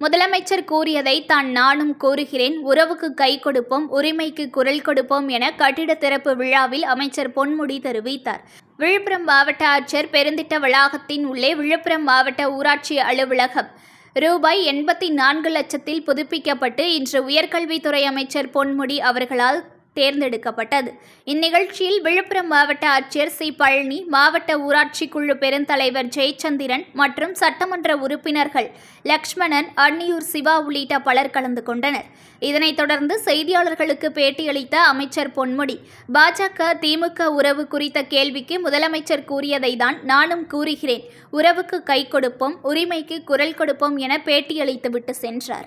முதலமைச்சர் கூறியதை தான் நானும் கூறுகிறேன். உறவுக்கு கை கொடுப்போம் உரிமைக்கு குரல் கொடுப்போம் என கட்டிட திறப்பு விழாவில் அமைச்சர் பொன்முடி தெரிவித்தார். விழுப்புரம் மாவட்ட ஆட்சியர் பெருந்திட்ட வளாகத்தின் உள்ளே விழுப்புரம் மாவட்ட ஊராட்சி அலுவலகம். ரூபாய் எண்பத்தி நான்கு லட்சத்தில் புதுப்பிக்கப்பட்டு இன்று உயர்கல்வித்துறை அமைச்சர் பொன்முடி அவர்களால் தேர்ந்தெடுக்கப்பட்டது. இந்நிகழ்ச்சியில் விழுப்புரம் மாவட்ட ஆட்சியர் சி. பழனி மாவட்ட ஊராட்சி குழு பெருந்தலைவர் ஜெயச்சந்திரன் மற்றும் சட்டமன்ற உறுப்பினர்கள் லக்ஷ்மணன் அன்னியூர் சிவா உள்ளிட்ட பலர் கலந்து கொண்டனர். இதனைத் தொடர்ந்து செய்தியாளர்களுக்கு பேட்டியளித்த அமைச்சர் பொன்முடி பாஜக திமுக உறவு குறித்த கேள்விக்கு முதலமைச்சர் கூறியதை தான் நானும் கூறுகிறேன். உறவுக்கு கை கொடுப்போம் உரிமைக்கு குரல் கொடுப்போம் என பேட்டியளித்துவிட்டு சென்றார்.